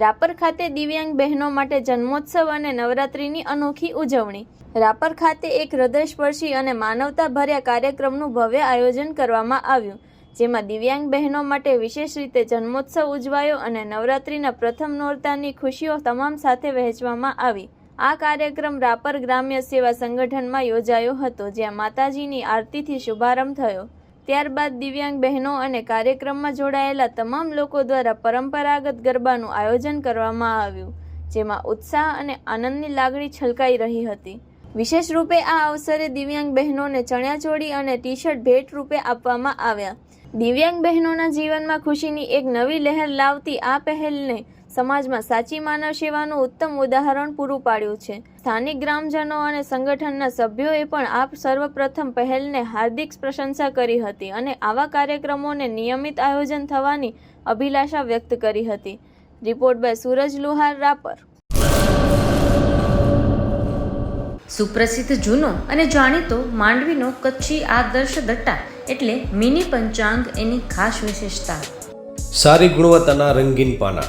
રાપર ખાતે દિવ્યાંગ બહેનો માટે જન્મોત્સવ અને નવરાત્રિની અનોખી ઉજવણી. રાપર ખાતે એક હૃદયસ્પર્શી અને માનવતાભર્યા કાર્યક્રમનું ભવ્ય આયોજન કરવામાં આવ્યું, જેમાં દિવ્યાંગ બહેનો માટે વિશેષ રીતે જન્મોત્સવ ઉજવાયો અને નવરાત્રિના પ્રથમ નોરતાની ખુશીઓ તમામ સાથે વહેંચવામાં આવી. આ કાર્યક્રમ રાપર ગ્રામ્ય સેવા સંગઠનમાં યોજાયો હતો, જ્યાં માતાજીની આરતીથી શુભારંભ થયો. ત્યારબાદ દિવ્યાંગ બહેનો અને કાર્યક્રમમાં જોડાયેલા તમામ લોકો દ્વારા પરંપરાગત ગરબાનું આયોજન કરવામાં આવ્યું, જેમાં ઉત્સાહ અને આનંદની લાગણી છલકાઈ રહી હતી. વિશેષ રૂપે આ અવસરે દિવ્યાંગ બહેનોને ચણિયાચોળી અને ટી શર્ટ ભેટ રૂપે આપવામાં આવ્યા. દિવ્યાંગ બહેનોના જીવનમાં ખુશીની એક નવી લહેર લાવતી આ પહેલને સમાજમાં સાચી માનવ સેવાનું ઉત્તમ ઉદાહરણ પૂરું પાડ્યું છે. સ્થાનિક ગ્રામજનો અને સંગઠનના સભ્યોએ પણ આ સર્વપ્રથમ પહેલને હાર્દિક પ્રશંસા કરી હતી અને આવા કાર્યક્રમોને નિયમિત આયોજન થવાની અભિલાષા વ્યક્ત કરી હતી. Report by Suraj Luhar Rapar. સુપ્રસિદ્ધ જૂનો અને જાણીતો માંડવીનો કચ્છી આદર્શ દટ્ટા એટલે મિની પંચાંગ એની ખાસ વિશેષતા. સારી ગુણવત્તાના રંગીન પાના.